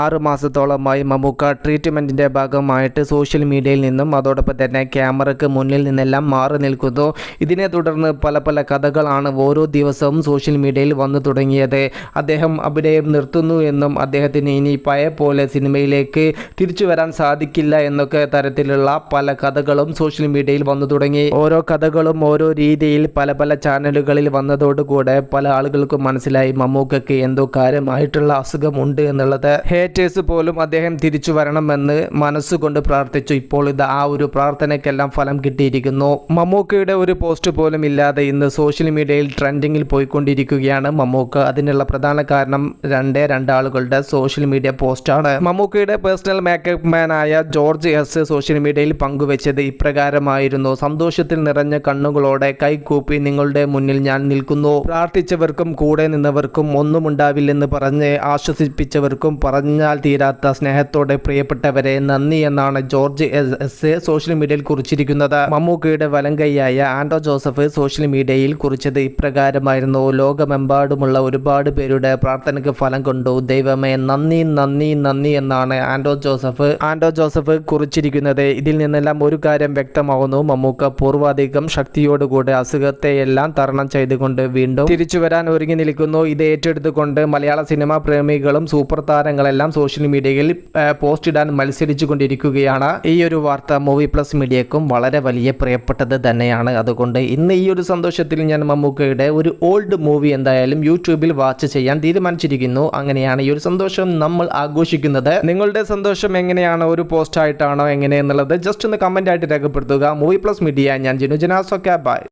ആറ് മാസത്തോളമായി മമ്മൂക്ക ട്രീറ്റ്മെന്റിന്റെ ഭാഗമായിട്ട് സോഷ്യൽ മീഡിയയിൽ നിന്നും അതോടൊപ്പം തന്നെ ക്യാമറയ്ക്ക് മുന്നിൽ നിന്നെല്ലാം മാറി നിൽക്കുന്നു. ഇതിനെ തുടർന്ന് പല പല കഥകളാണ് ഓരോ ദിവസവും സോഷ്യൽ മീഡിയയിൽ വന്നു തുടങ്ങിയത്. അദ്ദേഹം അഭിനയം നിർത്തുന്നു എന്നും അദ്ദേഹത്തിന് ഇനി പഴയ പോലെ സിനിമയിലേക്ക് തിരിച്ചു വരാൻ സാധിക്കില്ല എന്നൊക്കെ തരത്തിലുള്ള പല കഥകളും സോഷ്യൽ മീഡിയയിൽ വന്നു തുടങ്ങി. ഓരോ കഥകളും ഓരോ രീതിയിൽ പല പല ചാനലുകളിൽ വന്നതോടുകൂടെ പല ആളുകൾക്കും മനസ്സിലായി മമ്മൂക്കയ്ക്ക് എന്തോ കാര്യമായിട്ടുള്ള അസുഖമുണ്ട് എന്നുള്ളത്. ഹേറ്റേഴ്സ് പോലും അദ്ദേഹം തിരിച്ചു വരണമെന്ന് മനസ്സുകൊണ്ട് പ്രാർത്ഥിച്ചു. ഇപ്പോൾ ഇത് ആ ഒരു പ്രാർത്ഥനയ്ക്കെല്ലാം ഫലം കിട്ടിയിരിക്കുന്നു. മമ്മൂക്കയുടെ ഒരു പോസ്റ്റ് പോലും ഇല്ലാതെ ഇന്ന് സോഷ്യൽ മീഡിയയിൽ ട്രെൻഡിങ്ങിൽ പോയിക്കൊണ്ടിരിക്കുകയാണ് മമ്മൂക്ക. അതിനുള്ള പ്രധാന കാരണം രണ്ടേ രണ്ടാളുകളുടെ സോഷ്യൽ മീഡിയ പോസ്റ്റാണ്. മമ്മൂക്കയുടെ പേഴ്സണൽ മേക്കപ്പ് മാനായ ജോർജ് എസ് സോഷ്യൽ മീഡിയയിൽ പങ്കുവച്ചത് ഇപ്രകാരമായിരുന്നു. സന്തോഷത്തിൽ നിറഞ്ഞ കണ്ണുകളോടെ കൈകൂപ്പി നിങ്ങളുടെ മുന്നിൽ ഞാൻ നിൽക്കുന്നു. പ്രാർത്ഥിച്ചവർക്കും കൂടെ നിന്നവർക്കും ഒന്നും ഉണ്ടാവില്ലെന്ന് പറഞ്ഞ് ആശ്വസിപ്പിച്ചവർക്കും പറഞ്ഞാൽ തീരാത്ത സ്നേഹത്തോടെ പ്രിയപ്പെട്ടവരെ നന്ദി എന്നാണ് ജോർജ് എസ് സോഷ്യൽ മീഡിയയിൽ കുറിച്ചിരിക്കുന്നത്. മമ്മൂക്കയുടെ വലങ്കൈയായ ആൻഡോ ജോസഫ് സോഷ്യൽ മീഡിയയിൽ കുറിച്ചത് ഇപ്രകാരമായിരുന്നു ലോകമെമ്പാടുമുള്ള ഒരുപാട് പേരുടെ പ്രാർത്ഥനയ്ക്ക് ഫലം കൊണ്ടു ദൈവമേ നന്ദി നന്ദി നന്ദി എന്നാണ് ആൻഡോ ജോസഫ് ആൻഡോ ജോസഫ് കുറിച്ചിരിക്കുന്നത്. ഇതിൽ നിന്നെല്ലാം ഒരു കാര്യം വ്യക്തമാകുന്നു മമ്മൂക്ക പൂർവാധികം ശക്തിയോടുകൂടി അസുഖത്തെയെല്ലാം തരണം ചെയ്തുകൊണ്ട് വീണ്ടും തിരിച്ചു വരാൻ ഒരുങ്ങി നിൽക്കുന്നു. ഇത് ഏറ്റെടുത്തുകൊണ്ട് മലയാള സിനിമാ പ്രേമികളും സൂപ്പർ താരങ്ങളെല്ലാം സോഷ്യൽ മീഡിയയിൽ പോസ്റ്റ് ഇടാൻ മത്സരിച്ചു കൊണ്ടിരിക്കുകയാണ് ഈ ഒരു വാർത്ത മൂവി പ്ലസ് മീഡിയക്കും വളരെ വലിയ പ്രിയപ്പെട്ടത് തന്നെയാണ്. അതുകൊണ്ട് ഇന്ന് ഈ ഒരു സന്തോഷത്തിൽ ഞാൻ മമ്മൂക്കയുടെ ഒരു ഓൾഡ് മൂവി എന്തായാലും യൂട്യൂബിൽ വാച്ച് ചെയ്യാൻ തീരുമാനിച്ചിരിക്കുന്നു. അങ്ങനെയാണ് ഈ ഒരു സന്തോഷം നമ്മൾ ആഘോഷിക്കുന്നത്. നിങ്ങളുടെ സന്തോഷം എങ്ങനെയാണ്? ഒരു പോസ്റ്റ് ആയിട്ടാണോ? എങ്ങനെ എന്നുള്ളത് ജസ്റ്റ് ഒന്ന് കമന്റ് ആയിട്ട് രേഖപ്പെടുത്തുക. മൂവി പ്ലസ് മീഡിയ ഞാൻ ജിനു ജനാസൊക്കെ. ബൈ